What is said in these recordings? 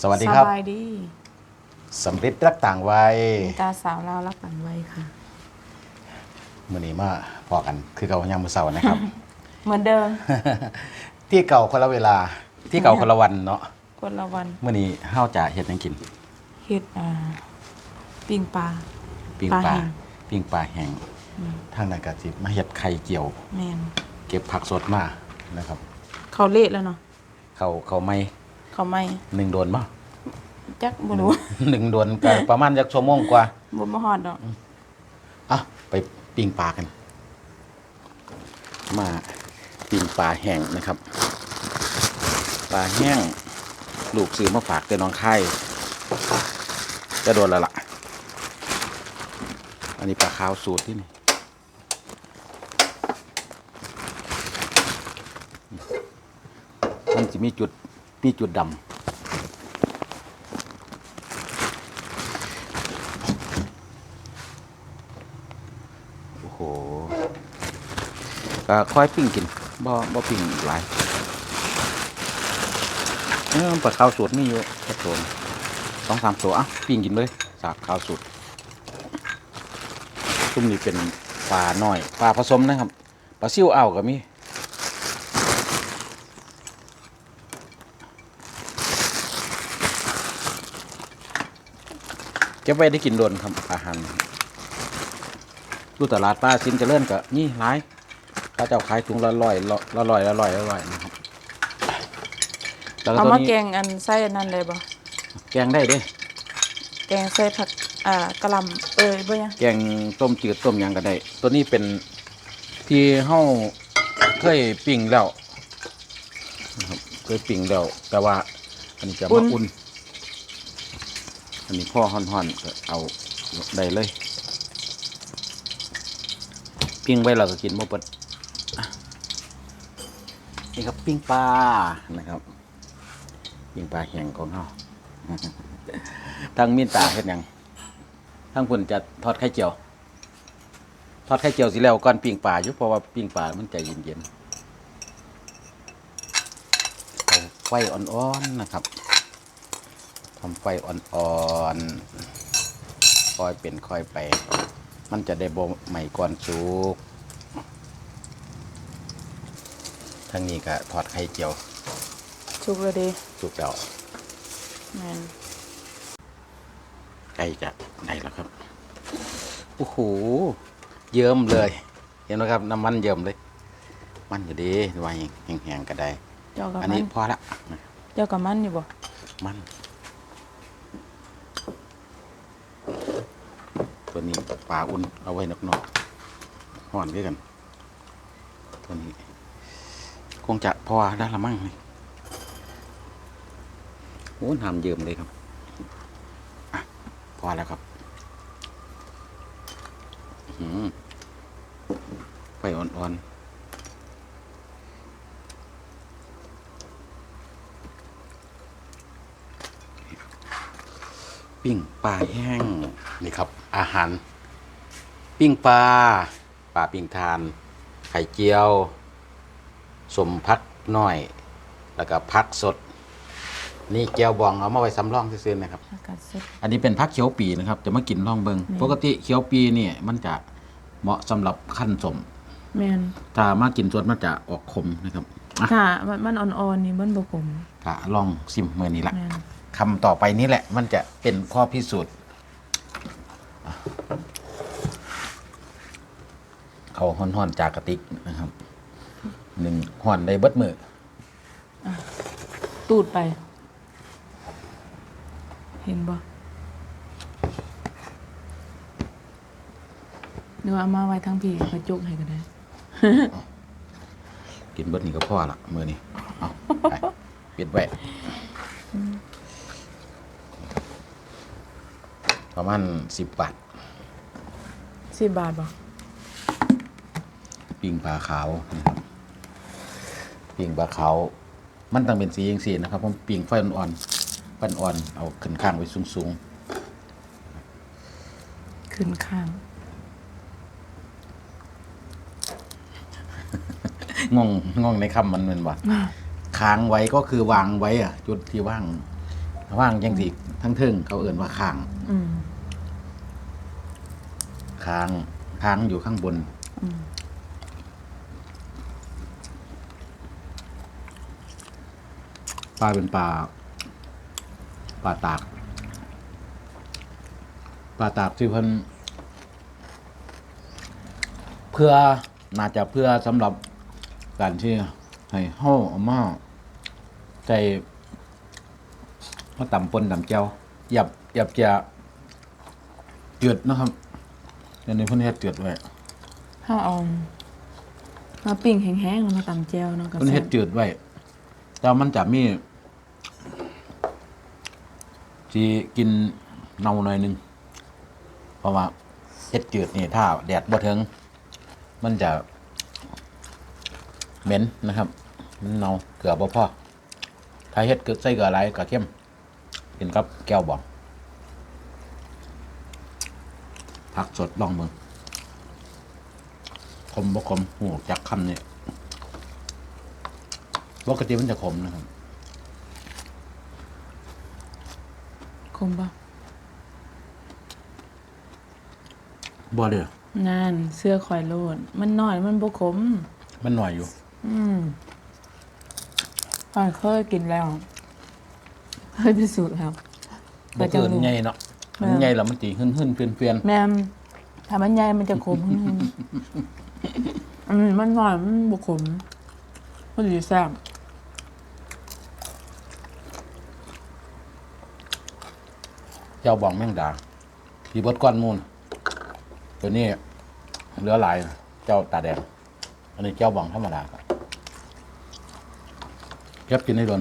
สวัสดีครับสบายดีสำริดรักต่างวัยตาสาวลาวรักกันไว้ค่ะมื่อนี้มาพอกันคือเก่ายังมือเสาร์นะครับ เหมือนเดิม ที่เก่าคนละเวลา ที่เก่าคนละวันเนาะคนละวันมื่อนี้ห้าวจะเฮ็ดหยังกินเฮ็ดอ่าปิ้งปลาปิ้งปลาปลาแห้งปิ้งปลาแห้งอืมทางนั้นก็สิมาเฮ็ดไข่เจียวแมนเก็บผักสดมานะครับ เขาเละแล้วเนาะเขาเขาไม่ เขาไม่หนึ่งโดนบ่จักบ่รู้หนึ่งโดนก็ประมาณจักชั่วโมงกว่าบ่มาฮอดดอกอะไปปิ้งปลากัน มาปิ้งปลาแห้งนะครับ ปลาแห้งลูกซื้อมาฝากแต่น้องไข่จะโดนแล้วล่ะ อันนี้ปลาขาวสูตรที่นี่มันจะมีจุด มีจุดดำ โอ้โหก็ค่อยปิ้งกิน บ่ บ่ปิ้งหลายเออปลาข้าวสูตรมีอยู่แค่ตัวสองสามตัวอะปิ้งกินเลยจากข้าวสูตรซุ้มนี้เป็นปลาน้อย ปลาผสมนะครับ ปลาซิ่วอ่าวก็มี เก็บไว้ได้กินโดนครับอาหารดูตลาดปลาสินเจริญก็นี่หลายข้าเจ้าขายถุงละร้อยละร้อยละร้อยละร้อยนะครับแล้วก็เอาตัวมานี้แกงอันไส้อันนั้นเลยบ่แกงได้เด้แกงใส่ผักอ่ากะหล่ำเอ้ยบ่ยังแกงต้มจืดต้มหยังก็ได้ ตัวนี้เป็นที่เฮาเคยปิ้งแล้วนะครับเคยปิ้งแล้วแต่ว่าอันนี้จะมาอุ่นอั นนี้พ่อห่อนๆก็เอาได้เลยปิ้งไว้เราก็กินบ่เปิดนี่ครับปิ้งปลานะครับปิ้งปลาแห้งของเฮาทางมีนตาเฮ็ดหยังทั้งคุณจะทอดไข่เจียว ทอดไข่เจียวสิแล้วก่อนปิ้งปลาอยู่เพราะว่าปิ้งปลามันใจเย็นๆเอาไฟอ่อนๆนะครับ ทำไฟอ่อนๆค่อยเป็นค่อยไป มันจะได้บ่ใหม่ก่อนสุกทั้งนี้ก็ทอดไข่เจียวสุกแล้วเด้สุกแล้วแม่นใกล้จะได้แล้วครับโอ้โหเยิ้มเลย เห็นไหมครับน้ำมันเยิ้มเลย มันอยู่ดีวายแห้งๆก็ได้ เจ้ากับอันมันี้นพอละเจ้ากับมันอยู่บ่มัน ตัว นี้ปลาอุ่นเอาไว้นอกๆห่อนด้วยกันตัวนี้คงจะพอได้ละมั่งนี่โอ้น้ำเยิ้มเลยครับอะพอแล้วครับหือไฟอ่อนๆปิ้งปลาแห้ง นี่ครับอาหาร ปิ้งปลาปลาปิ้งทาน ไข่เจียวสมพักน้อย แล้วก็พักสด นี่แก้วบองเอามาไว้สำรองซื่อๆนะครับอากาศสด อันนี้เป็นพักเขียวปีนะครับ จะมากินล่องเบิงอืม ปกติเขียวปีนี่มันจะเหมาะสำหรับขั้นสมแม่นถ้ามากินสดมันจะออกขมนะครับอะถ้ามันมันอ่อนๆนี่มันบ่ขมก็ลองซิมเมื่อนี้ละแม่นคำต่อไปนี้แหละ มันจะเป็นข้อพิสูจน์อะ เขาห่อนๆจากกระติกนะครับหนึ่งห่อนได้เบิดมือตูดไป เห็นบ่เดี๋ยวเอามาไว้ทั้งพี่กระจกให้ก็ได้ กินเบิดนี่ก็พอละมือนี้เอาไปปิดไว้ประมาณสิบบาทสิบบาทบ่ ปิ้งปลาขาวนะครับปิ้งปลาขาว มันต้องเป็นสีอย่างสีนะครับผมปิ้งไฟอ่อนๆไฟอ่อนๆเอาขึ้นข้างไว้สูงขึ้นข้างๆงงงงในคำมันเป็นว่าค้างไว้ก็คือวางไว้อะจุดที่ว่างว่างจังสิทั้งเทึงเขาเอื่นว่าค้างอืมค้างค้างอยู่ข้างบน อืม ป ลาเป็นปลาปลาตากปลาตากที่เพิ่นเพื่อน่าจะเพื่อสำหรับการที่ให้เฮาเอามาใจมาตำปนตำเจ้าหยับหยับจะเจือดนะครับอันนี้เพิ่นเฮ็ดเจือดไว้ถ้าเอามาปิ้งแห้งๆแล้วมาตำแจวเนาะกับเพิ่นเฮ็ดเจือดไว้แต่มันจะมี ที่กินเน่าหน่อยหนึงเพราะว่าเฮ็ดจืดนี่ถ้าแดดบ่ถึง มันจะเหม็นนะครับ มันเน่าเกลือบ่พอถ้าเฮ็ดเกลือใส่เกลือหลายก็เข้มกินกับแก้วบองผักสดลองเบิ่งขมบ่ขมหูจักคำนี่ปกติมันจะขมนะครับ คมปะบ่เด้อนั่นเสื้อคอยโลด มันน้อยมันบ่ขม มันหน่อยอยู่ อืมคอยเคยกินแล้วเคยพิสูจน์แล้ว บ่เกินใหญ่เนาะมันใหญ่แล้วมันตีหึ่นๆเปลี่ยนแม่มถ้ามันใหญ่มันจะขม อืมมันน้อยมันบ่ขมมันดีแซ่บ เจ้าบองแม่งดาที่บดก้อนมูลตัวนี้เหลือหลายเจ้าตาแดง อันนี้เจ้าบองธรรมดาครับเก็บกินให้โดน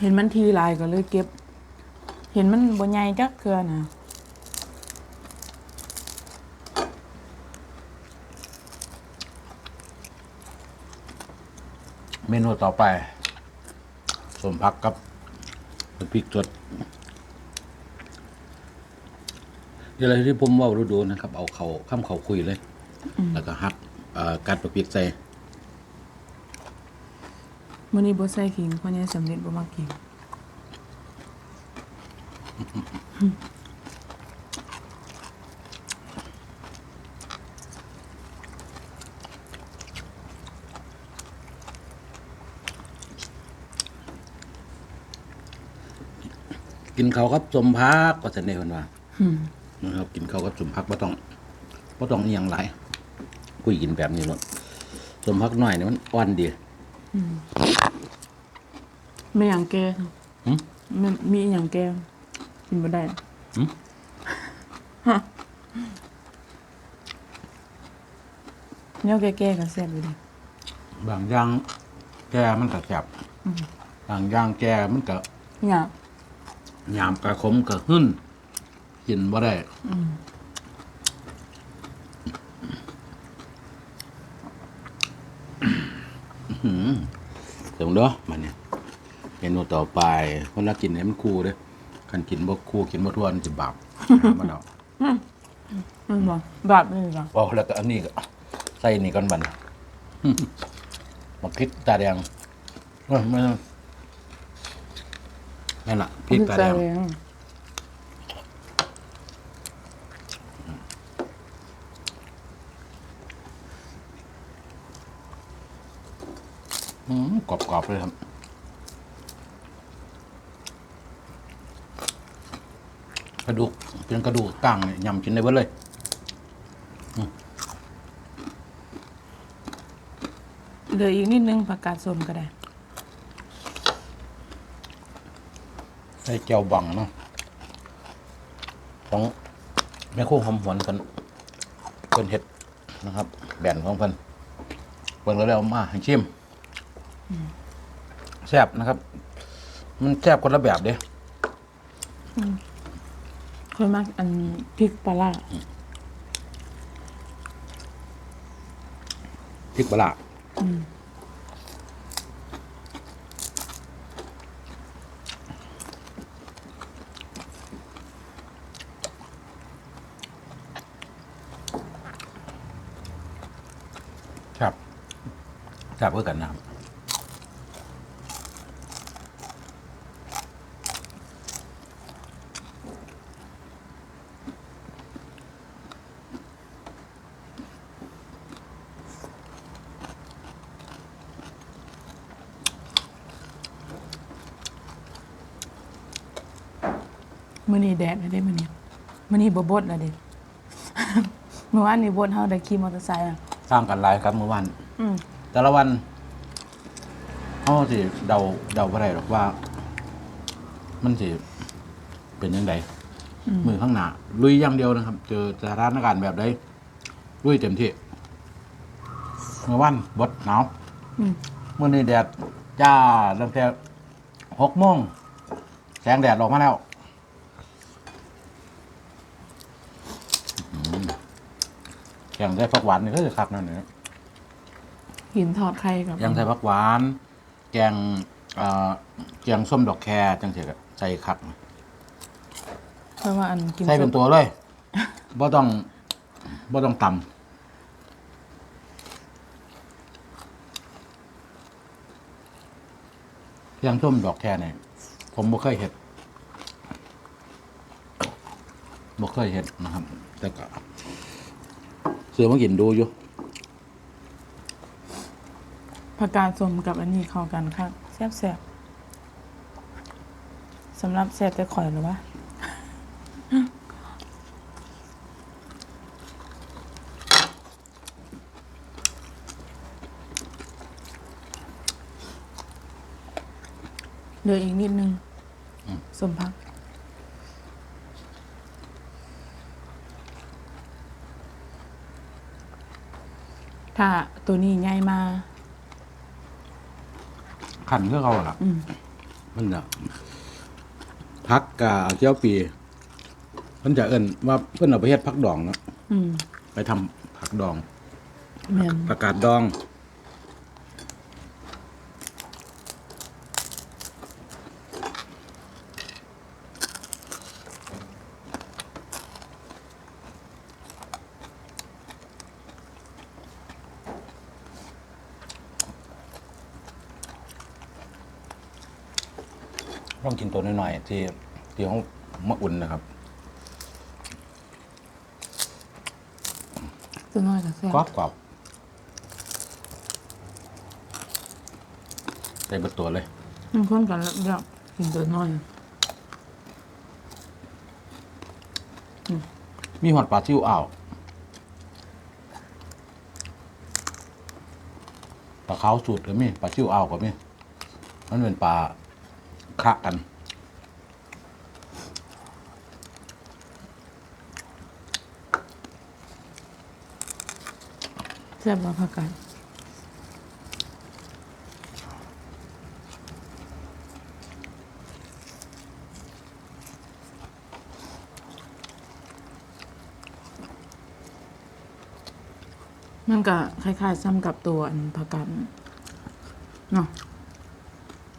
เห็นมันทีลายก็เลยเก็บ เห็นมันบ่ใหญ่จักเทื่อนะ เมนูต่อไปสมพักกับพริกสดเดี๋ยวอะไรที่ผมเว่าดูๆนะครับ เอาเขาข้ามเขาคุยเลย แล้วก็หักเอ่อกัดปลาพริกใส่มื้อนี้บ่ใส่ขิงเพราะเนี่ยสำเร็จบ่มักกิน กินเขาวกับสมพักก็จะเนคนว่าอืมนะครับกินเขาวกับสมพักบ่ต้องบ่ต้องเอียงหลายกุยกินแบบนี้หมดสมพักหน่อยนี่มันอ่อนดี ไม่อย่างแกหึ มันมีอหย่างแกกินบ่ได้หึฮะแนวแก่ๆก็แซ่บอยู่ดิบางอย่างแกมันก็แสบบางอย่างแกมันก็อยาก ยามกระขมกระหึ่นกินบ่ได้เดี๋ยวเด้อมาเนี่ยเมนูต่อไปคนละกินให้มันคู่เด้อคันกินบ่คู่กินบ่ทวนสิบาปหามันเอามันบ่บาดนี่จ้ะเอแล้วก็อันนี้ก็ใส่นี่ก่อนบัดนมาพริกตาแดงเอ้ยไม่ต้ องนั่นล่ะพริกตาแดงอืมกรอบๆเลยครับกระดูกเป็นกระดูกก้างเนี่ยยำกินได้เบิดเลยเหลืออีกนิดนึงผักกาดส้มก็ได้ ใส่แก้วบังเนาะของแม่ครู่หอมหวนเพิ่นเพิ่นเฮ็ดนะครับ แบรนด์ของเพิ่นเพิ่นก็เลยเอามาให้ชิมแซ่บนะครับ มันแซ่บคนละแบบเด้ค่อยมักอันพริกปลาร้าพริกปลาร้า จับเพื่อกันนะครับมื้อนี้แดดไม่ได้มื้อนี้มื้อนี้บ่บดแล้วเด้ เมื่อวานนี้บดเฮาได้ขี่มอเตอร์ไซค์อะสร้างกันหลายครับเมื่อวาน อืม แต่ละวันเขาสิเดาเดาอะไรหรอกว่า มันสิเป็นยังไงมือข้างหน้าลุยอย่างเดียวนะครับ เจอสถานการณ์แบบใดลุยเต็มที่เมื่อวันบดหนาวอืมเมื่อนี้แดดจ้าตั้งแต่หกโมงแสงแดดออกมาแล้วอื้อหือแกงได้ผักหวานนี่ก็จะคักนั่นเนี่ย หินทอดไข่กับแกงใส่ผักหวาน แกงเอ่อแกงส้มดอกแครจังเสียก็ใส่คักเพราะว่าอันกินใส่เป็นตัวเลยบ่ต้องบ่ต้องตำแกงส้มดอกแครเนี่ยผมบ่เคยเห็ดบ่เคยเห็ดนะครับ แต่ก็ซื้อมากินดูอยู่ ผักกาดสมกับอันนี้เข้ากันค่ะแซ่บๆสำหรับแซ่บแต่ข่อยหรือวะเหลืออีกนิดนึงสมพักถ้าตัวนี้ใหญ่มา ขันเพื่อเขาล่ะ อืมมันจะพักกาเจ้าปี มันจะเอิ้นว่าเพิ่นเอาไปเฮ็ดพักดองเนาะอืมไปทำผักดอง แม่นประกาศดองต้องกินตัวน้อยๆ ที่ที่เขามาอุ่นนะครับตัวน้อยกับแซ่บกรอบกรอบใส่เบดตัวเลยมันคนกันแล้วแล้วกินตัวน้อยมีหอดปลาซิวอ่าวปลาขาวสูตรก็มีปลาซิวอ่าวก็มีมันเป็นปลาคระกัน แซ่บมาพักกันมันก็คล้ายๆซ้ำกับตัวอันผักกันเนาะ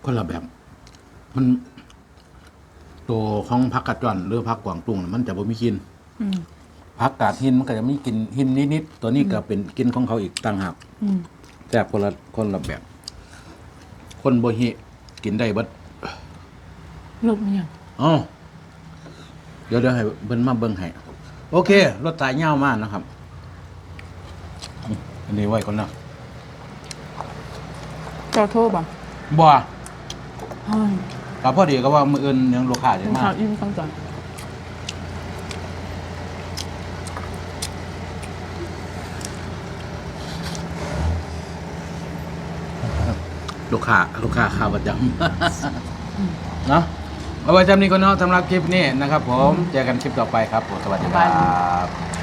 คนละแบบ มัน ตัวของพักกาดจอนหรือพักกวางตุ้งน่ะมันจะบ่มีกลิน อืม พักกาดหินมันก็จะมีกลินหินนิดๆตัวนี้ก็เป็นกลินของเขาอีกต่างหากอืมแซ่บคนละคนละแบบ คนโบฮิกินได้เบิดรสมันยังอ๋อเดี๋ยวเดี๋ยวให้เบิ่นมาเบิ่งให้โอเครถสายยาวมากนะครับอืมอันนี้ไว้ก่อนนะเจ้าโทษบ่บ่ เฮ้ยก็พอดีก็ว่ามื้ออื่นยังลูกค้าจะกินมาข้าวอิ่มต้องจ่ ลูกค้าลูกค้าข้าประจำเนาะเอาไว้จำนี้ก่อนเนาะสำหรับคลิปนี้นะครับ ผมเจอกันคลิปต่อไปครับผมสวัสดีครับ